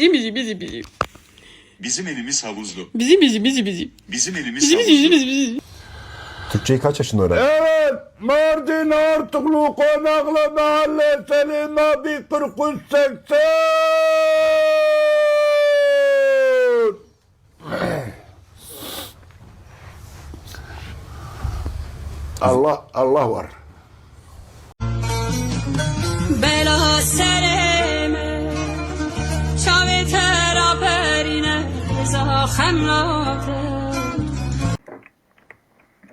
Bizim bizim bizim bizim. Bizim evimiz havuzlu. Bizim bizim bizim bizim. Bizim evimiz bizim, havuzlu. Bizim, bizim, bizim. Türkçeyi kaç yaşında öğrendin? Evet, Mardin Artuklu Konaklı Mahallesi'nin abi 4380. Allah Allah var. Bela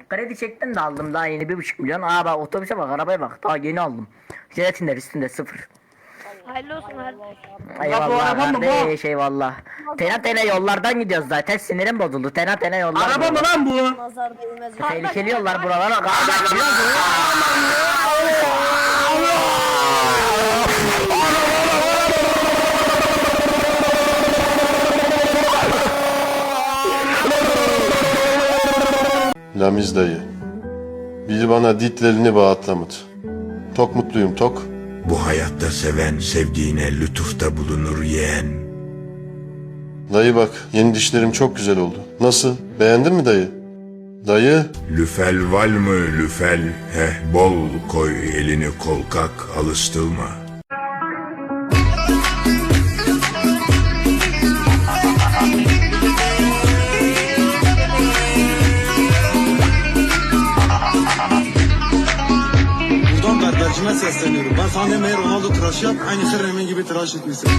Kredi çektim de aldım daha yeni bir buçuk milyon. Aa bak otobüse bak arabaya bak daha yeni aldım. Jelatinler üstünde sıfır. Hayırlı olsun hayırlı. Eyvallah kardeş eyvallah. Tena tena yollardan gidiyoruz zaten sinirim bozuldu. Tena tena yollar. Araba mı lan bu? Nazar değmez. Tehlikeli yollar buralar. Kardeş biliyor Lamiz dayı. Biri bana ditlerini bağıtlamadı. Tok mutluyum tok. Bu hayatta seven sevdiğine lütufta bulunur yeğen. Dayı bak yeni dişlerim çok güzel oldu. Nasıl? Beğendin mi dayı? Dayı. Lüfel var mı lüfel? Heh bol koy elini kolkak alıştırma. Berbercime sesleniyorum. Ben sana demeyi Ronaldo tıraşı yap. Aynı Kerem'in gibi tıraş etmişsin.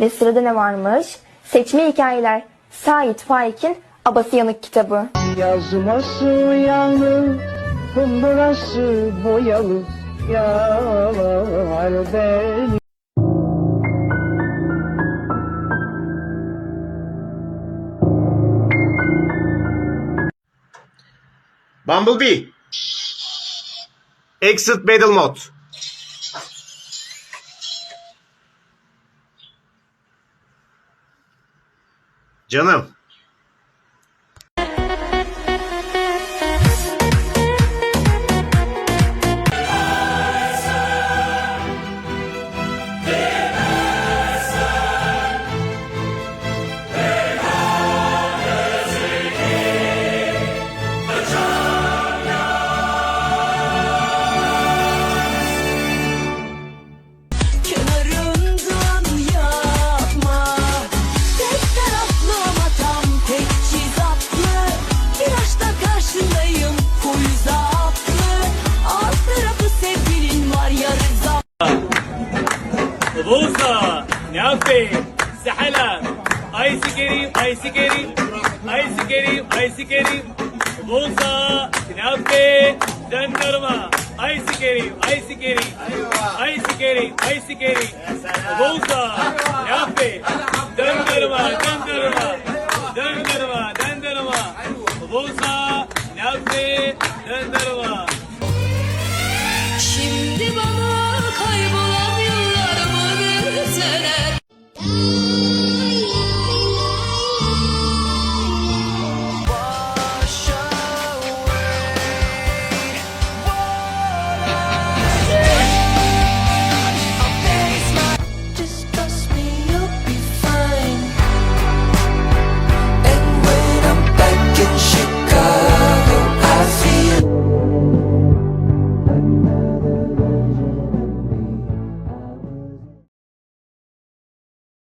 Ve sırada ne varmış? Seçme hikayeler. Sait Faik'in Abası Yanık kitabı. Yazması yanlı, kumburası boyalı. Yar beni. Bumblebee. Exit Battle Mode. Canım. بوصة نافي سحلة ايس كريم ايس كريم ايس كريم ايس كريم بوصة نافي دندرما ايس كريم ايس كريم ايس كريم ايس كريم بوصة نافي